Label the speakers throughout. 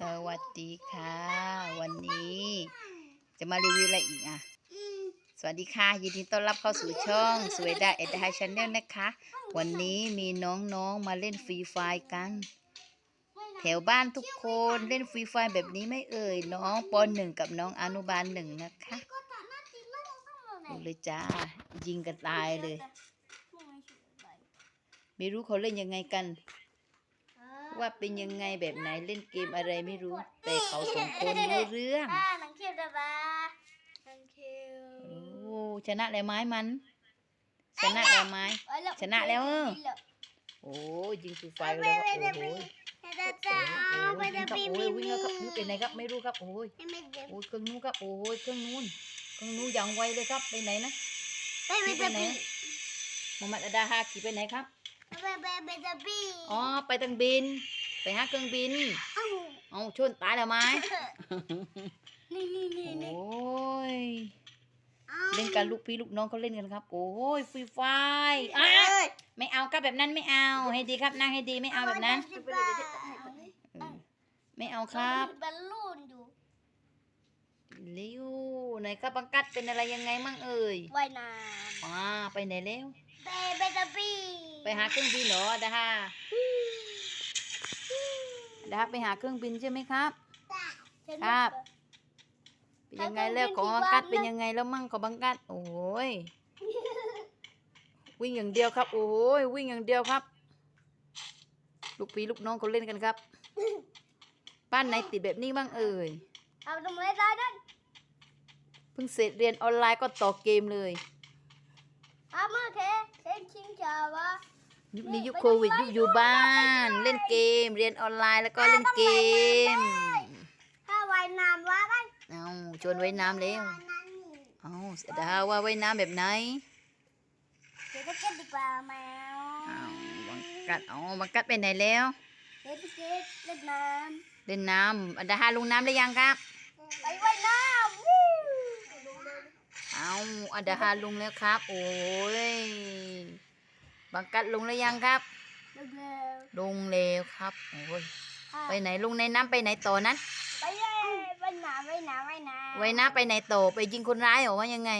Speaker 1: สวัสดีค่ะ วันนี้ จะมารีวิวอะไรอีกอะ สวัสดีค่ะ ยินดีต้อนรับเข้าสู่ช่องสวยดาเอ็ดไฮชแนลนะคะ วันนี้มีน้องๆมาเล่นฟรีไฟกัน แถวบ้านทุกคนเล่นฟรีไฟแบบนี้ไม่เอ่ย น้องปหนึ่งกับน้องอนุบาลหนึ่งนะคะดูเลยจ้า ยิงกันตายเลย ไม่รู้เขาเล่นยังไงกัน ว่าเป็นยังไงแบบไหนเล่นเกมอะไรไม่รู้ แต่เขาสองคนรู้เรื่อง
Speaker 2: อ่าหนังเขียวได้ปะหนังเขียว
Speaker 1: โอ้ชนะแล้วไม้มัน ชนะแล้วไม้
Speaker 2: เอ้ย
Speaker 1: ชนะแล้วเออ
Speaker 2: บินแล้ว
Speaker 1: โอ้ยิงฟรีไฟร์เลยครับโอ้โห
Speaker 2: จะจะ
Speaker 1: โอ้
Speaker 2: เอา
Speaker 1: โห
Speaker 2: ไป
Speaker 1: ยิง
Speaker 2: จะ
Speaker 1: ครับ
Speaker 2: ปี
Speaker 1: โอ้
Speaker 2: มี
Speaker 1: ยวิ่งแล้วครับนี่เป็นไงครับไม่รู้ครับโอ้ย
Speaker 2: ไม่เจ็บ
Speaker 1: โอ้ยเครื่องนู้นครับโอ้ยเครื่องนู้นเครื่องนู้นอย่างไวเลยครับไปไหนนะ
Speaker 2: ไม่ไม่จะปี
Speaker 1: มุฮัมมัดอาดาฮาขี่ไปไหนครับ
Speaker 2: ไปไปไปจะปี
Speaker 1: อ๋อไปทางบิน ไปหาเครื่องบิน
Speaker 2: เอ้า
Speaker 1: เอาชนตายแล้วไม้
Speaker 2: นี่นี่นี่นี่
Speaker 1: โอ้ย
Speaker 2: อา
Speaker 1: เล่นกันลูกพี่ลูกน้องเขาเล่นกันครับ โอ้ยฟรีไฟร์อะ
Speaker 2: เอ้ย
Speaker 1: ไม่เอาครับแบบนั้นไม่เอา ให้ดีครับนั่งให้ดีไม่เอาแบบนั้น
Speaker 2: สิบบาท
Speaker 1: เออไม่เอาครับ
Speaker 2: บอลลูนอยู่
Speaker 1: เร็วไหนครับบังกัดเป็นอะไรยังไงมั่งเอ่ย
Speaker 2: ว่ายน้
Speaker 1: มาไปไหนแล้วำ
Speaker 2: ไปไปจะปี
Speaker 1: ไปหาเครื่องบินเหรอดาฮาดาฮาไปหาเครื่องบินใช่ไหมครับ ครับ เป็นยังไงแล้วของบังกัดเป็นยังไงแล้วมั่งของบังกัด โอ้ย วิ่งอย่างเดียวครับ โอ้ยวิ่งอย่างเดียวครับ ลูกพี่ลูกน้องเขาเล่นกันครับ บ้านไหนติดแบบนี้บ้างเอ่ย
Speaker 2: เอาทำอะไรได้นั่น
Speaker 1: เพิ่งเสร็จเรียนออนไลน์ก็ต่อเกมเลย
Speaker 2: เอามา แค่เล่นชิงชาวะ
Speaker 1: ยุคนี้ยุคโควิดยุคอยู่บ้าน เล่นเกม เรียนออนไลน์แล้วก็เล่นเกม
Speaker 2: ถ้าว่ายน้ำว่าได้
Speaker 1: เอาชวนไว้น้ำแล้ว
Speaker 2: ว่ายน้ำนี่
Speaker 1: เอาเสียดายว่าไว้น้ำแบบไหน
Speaker 2: เดี๋ยวจะเก็บดีกว่าแมว
Speaker 1: เอาบังกัดเอาบังกัดไปไหนแล้ว
Speaker 2: เดี๋ยวจะเก็บเล่นน้
Speaker 1: เล่นน้ำอันดาฮาลงน้ำได้ยังครับำ
Speaker 2: ไปว่ายน้ำวู้
Speaker 1: เอาอันดาฮาลงแล้วครับ โอ้ย บังกัดลงแล้วยังครับ
Speaker 2: เร็ว
Speaker 1: ลงแล้วครับโอ้ย
Speaker 2: ๆ
Speaker 1: ไปไหนลงในน้ำไปไหนต่อนั้น
Speaker 2: ไปเลยว่ายน้ำว่ายน้ำว่ายน้ำ
Speaker 1: ไว้น้ำไปไหนต่อไปยิงคนร้ายเหรอว่ายังไง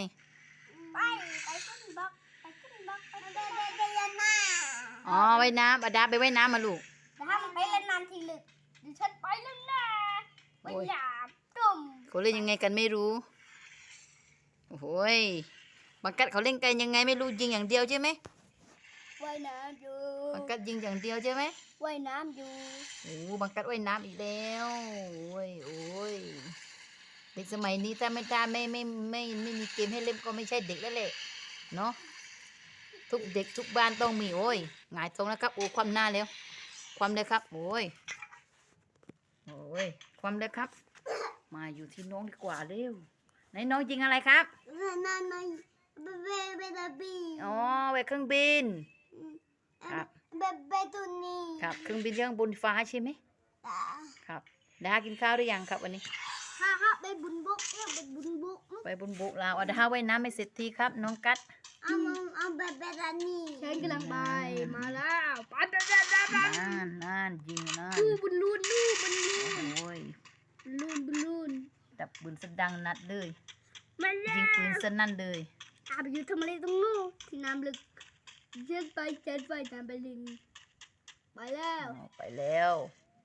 Speaker 2: ไปไปขึ้นบล็อกไปขึ้นบล็อกไปเดินเดินเดินเล่นน้
Speaker 1: อ๋อไว้น้ำอันดาไปไว้น้ำมาลูกำ
Speaker 2: แต่ถ้ามันไปเล่นน้ำทีลึกดิฉันไปเล่นน้ำ
Speaker 1: โอ้
Speaker 2: ว่าย
Speaker 1: ย
Speaker 2: น้ำตุ่ม
Speaker 1: เขาเล่นยังไงกันไม่รู้โอ้โหยบังกัดเขาเล่นกันยังไงไม่รู้ยิงอย่างเดียวใช่ไหม
Speaker 2: ว่ายน้ำอยู่
Speaker 1: บังกัดยิงอย่างเดียวใช่ไหม
Speaker 2: ว่ายน้ำอยู่
Speaker 1: โอ้บังกัดว่ายน้ำอีกแล้วโอ้ยโอ้ยเด็กสมัยนี้ถ้าไม่ตาไม่ไม่ไม่ไม่มีเกมให้เล่นก็ไม่ใช่เด็กแล้วแหละเนาะทุกเด็กทุกบ้านต้องมีโอ้ยหงายตรงแล้วครับโอ้ความหน้าแล้วความเลยครับโอ้ยโอ้ยความเลยครับ มาอยู่ที่น้องดีกว่าเร็วไหนน้องยิงอะไรครับ
Speaker 2: นั่นนั่นนั่นเบเบเบเบบี
Speaker 1: อ๋อไปเครื่องบินครับ
Speaker 2: เบเบตัวนี้
Speaker 1: ครับ เครื่องบินเรื่องบนฟ้าใช่ไหม
Speaker 2: อ่า
Speaker 1: ครับดากินข้าวหรือยังครับวันนี้
Speaker 2: ฮ่าฮ่าไปบุญบกเนี่ยไปบุญบก
Speaker 1: ไปบนบุกลาวเอาดาว่ายน้ำไม่เสร็จทีครับ น้องกัด
Speaker 2: เอาเอาเอาเบเบตัวนี้ฉันกำลังไปมาแล้วไปไปไปไป
Speaker 1: นานนานยิงนาน
Speaker 2: ดูบุญลูนดูบุญลูน
Speaker 1: โอ้ย
Speaker 2: ลูนบุญลูน
Speaker 1: ดับปืนสะดังนัดเลย
Speaker 2: มาแล้
Speaker 1: ยิงปืน
Speaker 2: ว
Speaker 1: สนั่นเลย
Speaker 2: อาไปอยู่ทำอะไรตรงนู้นที่น้ำลึก เช็ดไปเช็ดไปน้ำไปลิงไปแล้ว
Speaker 1: อ๋อไปแล้ว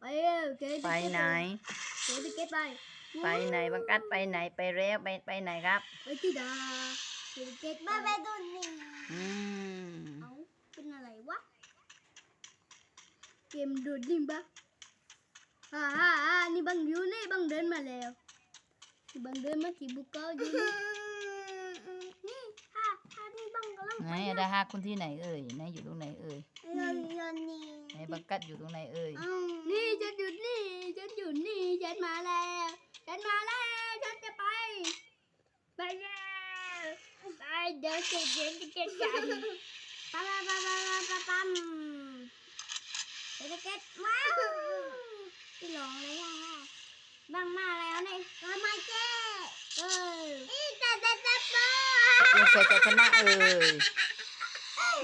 Speaker 2: ไปแล้วเจ๊จะ
Speaker 1: ไป
Speaker 2: เก็บ
Speaker 1: ไหน
Speaker 2: เจ๊จะเก็บไป
Speaker 1: ไปไหนบังกัดไปไหนไปแล้วไปไปไหนครับ
Speaker 2: ไปที่ดาเจ๊จะเก็บมาไปตัวนี้
Speaker 1: อืม
Speaker 2: เอ้าเป็นอะไรวะเกมโดดยิงปะฮ่าฮ่าฮ่านี่บังอยู่นี่บังเดินมาแล้วนี่บังเดินมาที่บุกเกอร์อยู่นี่นี่ฮ่า ฮ่านี่บังกำลัง
Speaker 1: ไหนดาฮาคุณที่ไหนเอ่ยไหนอยู่ตรงไหนเอ่ย
Speaker 2: ยนยนนี่
Speaker 1: ไหนบังกัดอยู่ตรงไหนเอ่ย
Speaker 2: นี่ฉันอยู่นี่ฉันอยู่นี่ฉันมาแล้วฉันมาแล้วฉันจะไป ไปแล้วไปเดี๋ยวเก็บเดี๋ยวจะเก็บกันปั๊มปั๊มปั๊มปั๊มปั๊มเดี๋ยวจะเก็บว้าวพี่หลงเลยอะ บังมาแล้วนี่มาไม่เจ๊เอออีแต่แต่แต่ปอ
Speaker 1: เพื่อนใครจะชนะเอ่ย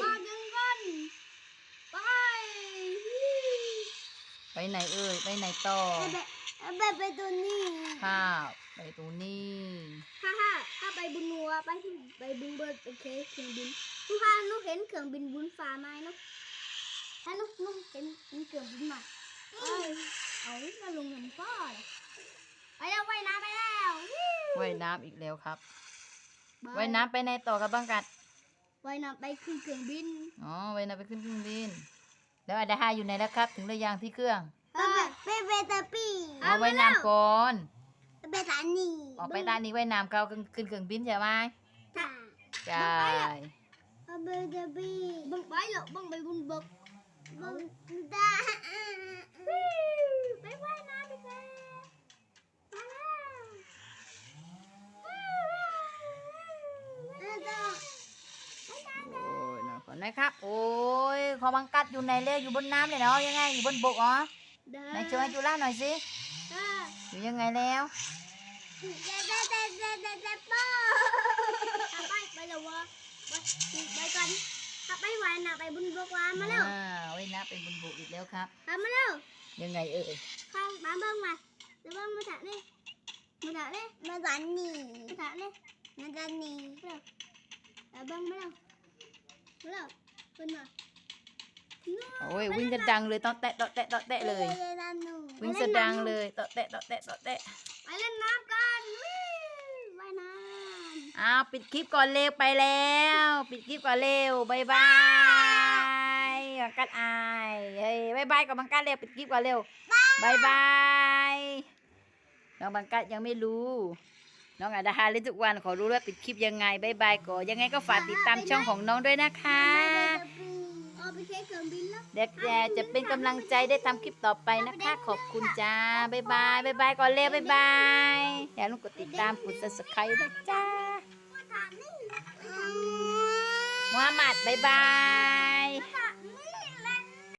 Speaker 2: มาดึงกันไป
Speaker 1: ไปไหนเอ่ยไปไหนต่อ
Speaker 2: ไปแบบไปตัวนี้
Speaker 1: ครับไปตรงนี้
Speaker 2: ฮ่าฮ่าถ้าไปบุญนัวไปที่ไปบุญเบิร์ดโอเคเครื่องบินทุกท่านนุกเห็นเครื่องบินบุญฟ้าไหมนุกถ้านุกนุกเห็นเห็นเครื่องบินมาเอ้ย เอามาลงน้ำก้อนไปแล้วว่ายน้ำไปแล้ว
Speaker 1: ว่ายน้ำอีกแล้วครับ
Speaker 2: บ
Speaker 1: ว่ายน้ำไปในต่อกับบังกัด
Speaker 2: ว่ายน้ำไปขึ้นเครื่องบิน
Speaker 1: อ๋อว่ายน้ำไปขึ้นเครื่องบิน แล้วอาดาฮาอยู่ไหนแล้วครับ ถึงระยางที่เครื่อง
Speaker 2: เบเบตาปี
Speaker 1: เอาว่ายน้ำก่อน
Speaker 2: เบตานี
Speaker 1: ออกไปตานี้ว่ายน้ำเขาขึ้นขึ้นเครื่องบินใช่ไหม
Speaker 2: จ้า
Speaker 1: ใช่
Speaker 2: เบตาปีบังไปหรอบังไปบุญบกบังตาไปว่ายน้ำไปกันมาแล้ว
Speaker 1: โอ้ย นะก่อนนะครับ โอ้ยขอบังกัดอยู่ไหนเลยอยู่บนน้ำเลยเนาะยังไงอยู่บนบกอ๋อไหนช่วยจุฬาหน่อยสิอยู่ยังไงแล้ว
Speaker 2: ไปไปเลยวะไปก่อนถ้าไปวายนะไปบุญบกวามาแล้ว
Speaker 1: อ่าว่ายน้ำเป็นบนบกอีกแล้วครับ
Speaker 2: ทำมาแล้ว
Speaker 1: ยังไงเอ่ย
Speaker 2: ข้างบ้านเบิ้งมาเดี๋ยวเบิ้งมาถ่ายนี่มาถ่ายนี่มาถ่ายนี่มาถ่ายนี่มาถ่ายนี่เร็วเอาเบิ้งมาแล้วมา แล้วขึ้นมา
Speaker 1: โอ้ยวิ่งกันดังเลยตอแตะตอแตะตอแตะเลย วิ่งสะดังเลยตอแตะตอแตะตอแตะ
Speaker 2: ไปเล่นน้ำกันวิวว่ายน้
Speaker 1: อ้าวปิดคลิปก่อนเร็วไปแล้ว ปิดคลิปก่อนเร็วบายบายบังกัดอายเฮ้ยบายบายกับบังกัดเร็วปิดคลิปก่อนเร็วบายบายน้องบังกัดยังไม่รู้ น้องอาดาฮาเล่นทุกวันขอรู้ว่าปิดคลิปยังไงบายบายก่อนยังไงก็ฝากติดตามช่องของน้องด้วยนะคะำ
Speaker 2: เอาไปเช็คเครื่องบินแล้ว
Speaker 1: เด็กแจะเป็นกำลังใจได้ทำคลิปต่อไปนะคะ ขอบคุณจ้าบายบายบายบายก่อนเร็วบายบายอย่าลืมกดติดตามกด subscribe นะจ้า
Speaker 2: มาถ่ายนี่
Speaker 1: มูฮัมหมัดบายบาย
Speaker 2: มาถ่าย